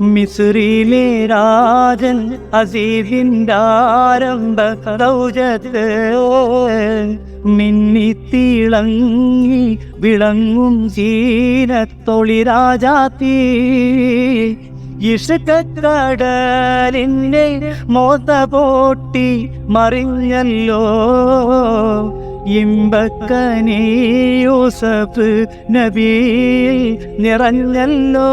മിസുറിയിലെ രാജൻ അസീസിന്റെ ആരംഭ ദൗജത്ത് മിന്നിത്തിളങ്ങി വിളങ്ങും ചീനത്തൊളി രാജാത്തീ. ഇഷ്ടക്കടലിന്റെ മോത്ത പോട്ടി മറിഞ്ഞല്ലോ. ഇമ്പക്കനേ യൂസഫ് നബിയിൽ നിറഞ്ഞല്ലോ.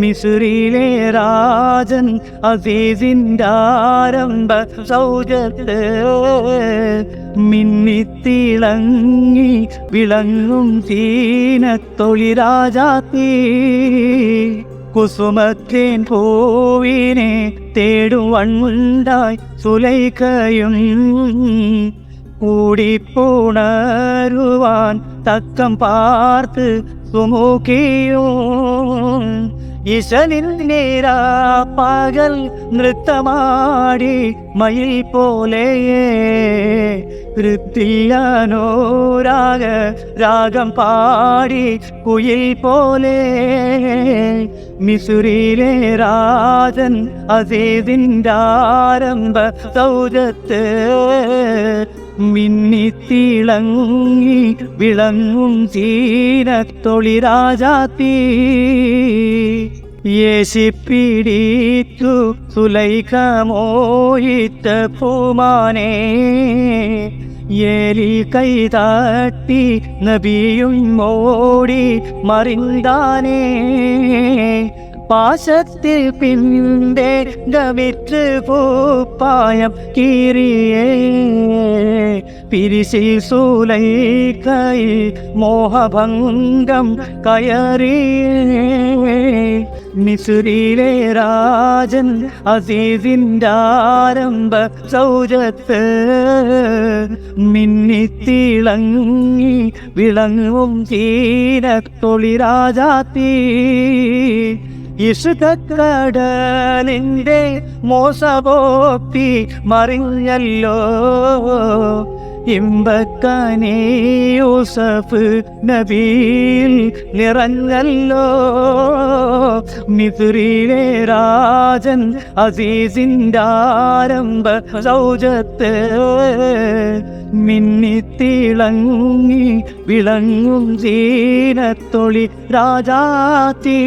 മിസുറിയിലെ രാജൻ അസീസിന്റെ ആരംഭ സൗജത്ത് മിന്നിത്തിളങ്ങി വിളങ്ങും തീനത്തൊളി രാജാത്തീ കുസുമത്തേൻ പൂവിനെ തേടുവണ്ണുണ്ടായി സുലൈക്കയും കൂടിപ്പുണരുവാൻ തക്കം പാർത്ത് സുമുഖിയും. ഈശനിന്നേരാ പകൽ നൃത്തമാടി മയിൽ പോലെ തൃപ്തിയാനോരാഗ രാഗം പാടി കുയിൽ പോലെ. മിസുറിയിലെ രാജൻ അസീദിന്റെ ആരംഭ സൗജത്ത് മിന്നിത്തിളങ്ങി விளங்கும் சீனத் தொழிராஜாத்தீ ஏசி பிடித்து சுலைகமோயித்த பூமானே. ஏலி கைதாட்டி நபியும் மோடி மறிந்தானே. പാശത്തിൽ പിന്റെ ഗവിറ്റ് പൂപ്പായം കീറിയേ. പിരിശിൽ സൂലൈക്കൈ മോഹഭംഗം കയറിയേ. മിസുരിയിലെ രാജൻ അസീസിന്റെ ആരംഭ സൗജത്ത് മിന്നിത്തിളങ്ങി വിളങ്ങും ചീനത്തൊളി രാജാത്തീ. ഇഷുകടലിന്റെ മോസപോപ്പി മറിഞ്ഞല്ലോ. ഇമ്പക്കനേ യൂസഫ് നിറഞ്ഞല്ലോ. മിഥുരിയിലെ രാജൻ അസീസിന്റെ ആരംഭ സൗജത്ത് മിന്നിത്തിളങ്ങി വിളങ്ങും ജീനത്തൊളി രാജാത്തീ